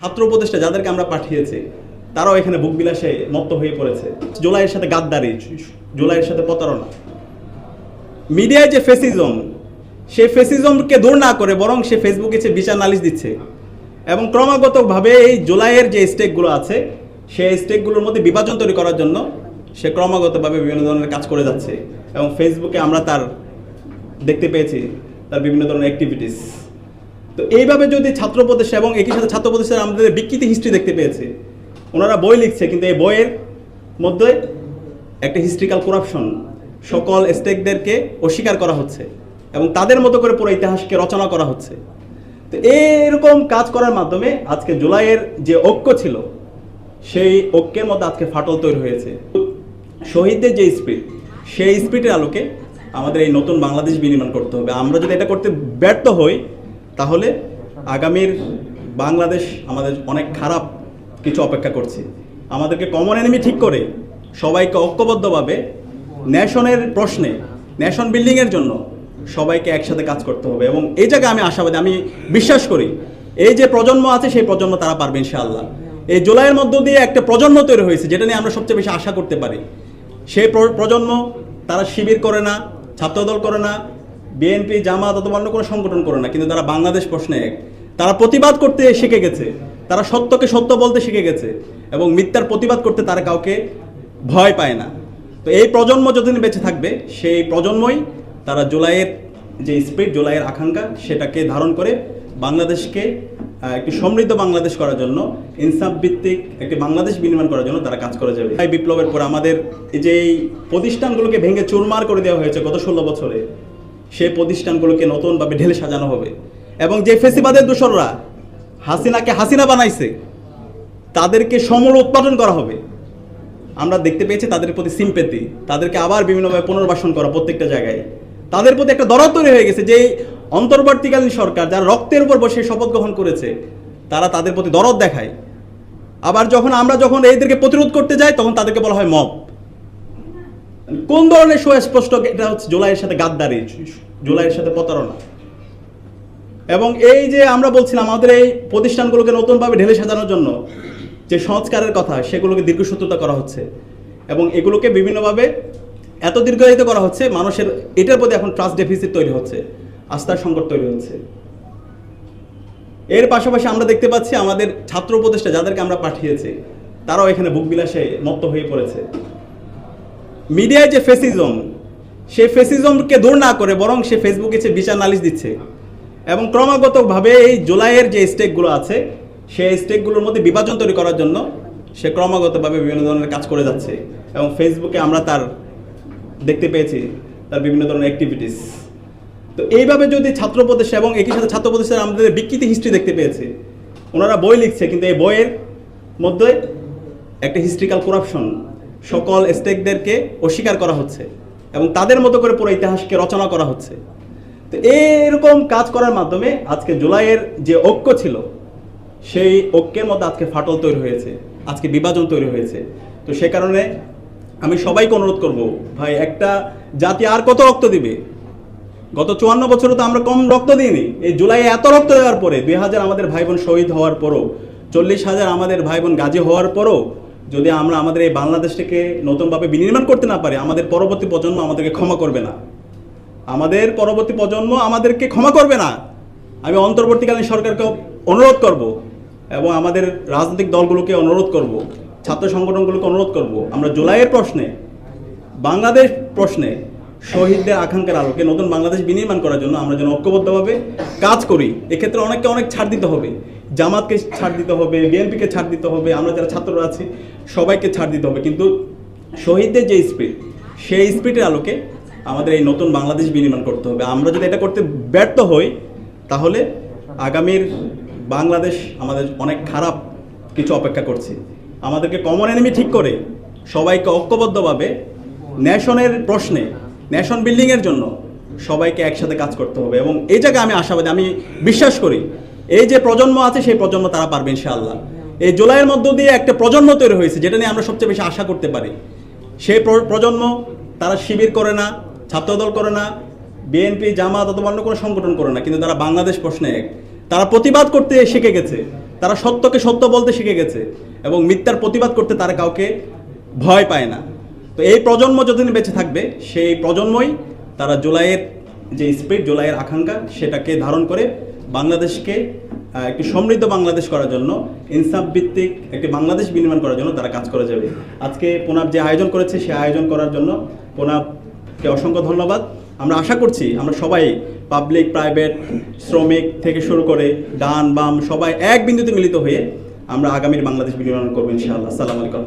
ছাত্র উপদেষ্টা যাদেরকে আমরা পাঠিয়েছি, তারাও এখানে বুক বিলাসে মত্ত হয়ে পড়েছে। জুলাইয়ের সাথে গাদ্দারি, জুলাইয়ের সাথে প্রতারণা। মিডিয়ায় যে ফেসিজম সে ফেসিজমকে দূর না করে বরং সে ফেসবুকে সে বিচার নালিশ দিচ্ছে এবং ক্রমাগতভাবে এই জুলাইয়ের যে স্টেকগুলো আছে, সেই স্টেকগুলোর মধ্যে বিভাজন তৈরি করার জন্য সে ক্রমাগতভাবে বিভিন্ন ধরনের কাজ করে যাচ্ছে এবং ফেসবুকে আমরা তার দেখতে পেয়েছি, তার বিভিন্ন ধরনের অ্যাক্টিভিটিস তো এইভাবে যদি ছাত্র উপদেষ্টা এবং একই সাথে ছাত্র উপদেষ্টার আমাদের বিকৃতি হিস্ট্রি দেখতে পেয়েছে, ওনারা বই লিখছে, কিন্তু এই বইয়ের মধ্যে একটা হিস্ট্রিক্যাল করাপশন সকল স্টেকদেরকে অস্বীকার করা হচ্ছে এবং তাদের মতো করে পুরো ইতিহাসকে রচনা করা হচ্ছে। তো এরকম কাজ করার মাধ্যমে আজকে জুলাইয়ের যে ঐক্য ছিল, সেই ঐক্যের মধ্যে আজকে ফাটল তৈরি হয়েছে। শহীদদের যে স্পিড সেই স্পিডের আলোকে আমাদের এই নতুন বাংলাদেশ বিনির্মাণ করতে হবে। আমরা যদি এটা করতে ব্যর্থ হই তাহলে আগামীর বাংলাদেশ আমাদের অনেক খারাপ কিছু অপেক্ষা করছে। আমাদেরকে কমন এনিমি ঠিক করে সবাইকে ঐক্যবদ্ধভাবে ন্যাশনের প্রশ্নে ন্যাশন বিল্ডিংয়ের জন্য সবাইকে একসাথে কাজ করতে হবে এবং এই জায়গায় আমি আশাবাদী, আমি বিশ্বাস করি, এই যে প্রজন্ম আছে সেই প্রজন্ম তারা পারবে ইনশাআল্লাহ। এই জুলাইয়ের মধ্য দিয়ে একটা প্রজন্ম তৈরি হয়েছে যেটা নিয়ে আমরা সবচেয়ে বেশি আশা করতে পারি। সেই প্রজন্ম তারা শিবির করে না, ছাত্রদল করে না বিএনপি, জামাত অথবা অন্য কোনো সংগঠন করে না, কিন্তু তারা বাংলাদেশ প্রশ্নে এক। তারা প্রতিবাদ করতে শিখে গেছে। তারা সত্যকে সত্য বলতে শিখে গেছে এবং মিথ্যার প্রতিবাদ করতে তারা কাউকে ভয় পায় না। তো এই প্রজন্ম যতদিন বেঁচে থাকবে, সেই প্রজন্মই তারা জুলাইয়ের যে স্পিড জুলাইয়ের আকাঙ্ক্ষা, সেটাকে ধারণ করে বাংলাদেশকে একটি সমৃদ্ধ বাংলাদেশ করার জন্য, ইনসাফ ভিত্তিক একটি বাংলাদেশ বিনির্মাণ করার জন্য তারা কাজ করে যাবে। এই বিপ্লবের পর আমাদের যে প্রতিষ্ঠানগুলোকে ভেঙে চুরমার করে দেওয়া হয়েছে গত ষোলো বছরে সেই প্রতিষ্ঠানগুলোকে নতুনভাবে ঢেলে সাজানো হবে। এবং যে ফেসিবাদের দোসররা হাসিনাকে হাসিনা বানাইছে, তাদেরকে সমূল উৎপাদন করা হবে। আমরা দেখতে পেয়েছি তাদের প্রতি সিম্পেতি, তাদেরকে আবার বিভিন্নভাবে পুনর্বাসন করা প্রত্যেকটা জায়গায়। তাদের প্রতি একটা দরদ তৈরি হয়ে গেছে যে অন্তর্বর্তীকালীন সরকার যারা রক্তের উপর বসে শপথ গ্রহণ করেছে, তারা তাদের প্রতি দরদ দেখায়। আবার যখন আমরা যখন এইদেরকে প্রতিরোধ করতে যাই, তখন তাদেরকে বলা হয় মব। কোন ধরনের সুস্পষ্ট এটা হচ্ছে জুলাইয়ের সাথে গাদ্দারি জুলাইয়ের সাথে প্রতারণা। এবং এই যে আমরা বলছিলাম আমাদের এই প্রতিষ্ঠানগুলোকে নতুনভাবে ঢেলে সাজানোর জন্য যে সংস্কারের কথা, সেগুলোকে দীর্ঘসূত্রতা করা হচ্ছে এবং এগুলোকে বিভিন্নভাবে এত দীর্ঘায়িত করা হচ্ছে, মানুষের এটার প্রতি এখন ট্রাস্ট ডেফিসিট তৈরি হচ্ছে, আস্থার সংকট তৈরি হচ্ছে। এর পাশাপাশি আমরা দেখতে পাচ্ছি আমাদের ছাত্র উপদেষ্টা যাদেরকে আমরা পাঠিয়েছি, তারাও এখানে বুক বিলাসে মত্ত হয়ে পড়েছে। মিডিয়ায় যে ফেসিজম, সেই ফেসিজমকে দূর না করে বরং সে ফেসবুকে সে বিচার নালিশ দিচ্ছে এবং ক্রমাগতভাবে এই জুলাইয়ের যে স্টেকগুলো আছে, সেই স্টেকগুলোর মধ্যে বিভাজন তৈরি করার জন্য সে ক্রমাগতভাবে বিভিন্ন ধরনের কাজ করে যাচ্ছে এবং ফেসবুকে আমরা তার, দেখতে পেয়েছি তার বিভিন্ন ধরনের অ্যাক্টিভিটিস তো এইভাবে যদি ছাত্র উপদেষ্টা এবং একই সাথে ছাত্র উপদেষ্টার আমাদের বিকৃতি হিস্ট্রি দেখতে পেয়েছে, ওনারা বই লিখছে, কিন্তু এই বইয়ের মধ্যে একটা হিস্ট্রিক্যাল করাপশন সকল স্টেকদেরকে অস্বীকার করা হচ্ছে এবং তাদের মতো করে পুরো ইতিহাসকে রচনা করা হচ্ছে। তো এরকম কাজ করার মাধ্যমে আজকে জুলাইয়ের যে ঐক্য ছিল, সেই ঐক্যের মধ্যে আজকে ফাটল তৈরি হয়েছে, আজকে বিভাজন তৈরি হয়েছে। তো সে কারণে আমি সবাইকে অনুরোধ করব, ভাই, একটা জাতি আর কত রক্ত দিবে? গত চুয়ান্ন বছরে তো আমরা কম রক্ত দিইনি। এই জুলাই এত রক্ত দেওয়ার পরে, দুই হাজার আমাদের ভাই বোন শহীদ হওয়ার পরও, চল্লিশ হাজার আমাদের ভাই বোন গাজী হওয়ার পরও যদি আমরা আমাদের এই বাংলাদেশটাকে নতুনভাবে বিনির্মাণ করতে না পারি, আমাদের পরবর্তী প্রজন্ম আমাদেরকে ক্ষমা করবে না। আমাদের পরবর্তী প্রজন্ম আমাদেরকে ক্ষমা করবে না। আমি অন্তর্বর্তীকালীন সরকারকে অনুরোধ করব এবং আমাদের রাজনৈতিক দলগুলোকে অনুরোধ করব, ছাত্র সংগঠনগুলোকে অনুরোধ করব। আমরা জুলাইয়ের প্রশ্নে, বাংলাদেশ প্রশ্নে শহীদদের আকাঙ্ক্ষার আলোকে নতুন বাংলাদেশ বিনির্মাণ করার জন্য আমরা যেন ঐক্যবদ্ধভাবে কাজ করি। এক্ষেত্রে অনেককে অনেক ছাড় দিতে হবে। জামাতকে ছাড় দিতে হবে, বিএনপিকে ছাড় দিতে হবে, আমরা যারা ছাত্ররা আছি, সবাইকে ছাড় দিতে হবে। কিন্তু শহীদদের যে স্পিড, সেই স্পিডের আলোকে আমাদের এই নতুন বাংলাদেশ বিনির্মাণ করতে হবে। আমরা যদি এটা করতে ব্যর্থ হই, তাহলে আগামীর বাংলাদেশ আমাদের অনেক খারাপ কিছু অপেক্ষা করছে। আমাদেরকে কমন এনিমি ঠিক করে সবাইকে ঐক্যবদ্ধভাবে ন্যাশনের প্রশ্নে, ন্যাশন বিল্ডিংয়ের জন্য সবাইকে একসাথে কাজ করতে হবে। এবং এই জায়গায় আমি আশাবাদী, আমি বিশ্বাস করি এই যে প্রজন্ম আছে, সেই প্রজন্ম তারা পারবে ইনশাআল্লাহ। এই জুলাইয়ের মধ্য দিয়ে একটা প্রজন্ম তৈরি হয়েছে, যেটা নিয়ে আমরা সবচেয়ে বেশি আশা করতে পারি। সেই প্রজন্ম তারা শিবির করে না, ছাত্রদল করে না, বিএনপি, জামাত অথবা অন্য কোনো সংগঠন করে না, কিন্তু তারা বাংলাদেশ প্রশ্নে এক। তারা প্রতিবাদ করতে শিখে গেছে, তারা সত্যকে সত্য বলতে শিখে গেছে, এবং মিথ্যার প্রতিবাদ করতে তারা কাউকে ভয় পায় না। তো এই প্রজন্ম যতদিন বেঁচে থাকবে, সেই প্রজন্মই তারা জুলাইয়ের যে স্পিড, জুলাইয়ের আকাঙ্ক্ষা, সেটাকে ধারণ করে বাংলাদেশকে একটি সমৃদ্ধ বাংলাদেশ করার জন্য, ইনসাফ ভিত্তিক একটি বাংলাদেশ বিনির্মাণ করার জন্য তারা কাজ করে যাবে। আজকে পোনাব যে আয়োজন করেছে, সে আয়োজন করার জন্য পোনাবকে অসংখ্য ধন্যবাদ। আমরা আশা করছি, আমরা সবাই পাবলিক প্রাইভেট শ্রমিক থেকে শুরু করে ডান, বাম, সবাই এক বিন্দুতে মিলিত হয়ে আমরা আগামীর বাংলাদেশ বিনির্মাণ করব ইনশাআল্লাহ। সালাম আলাইকুম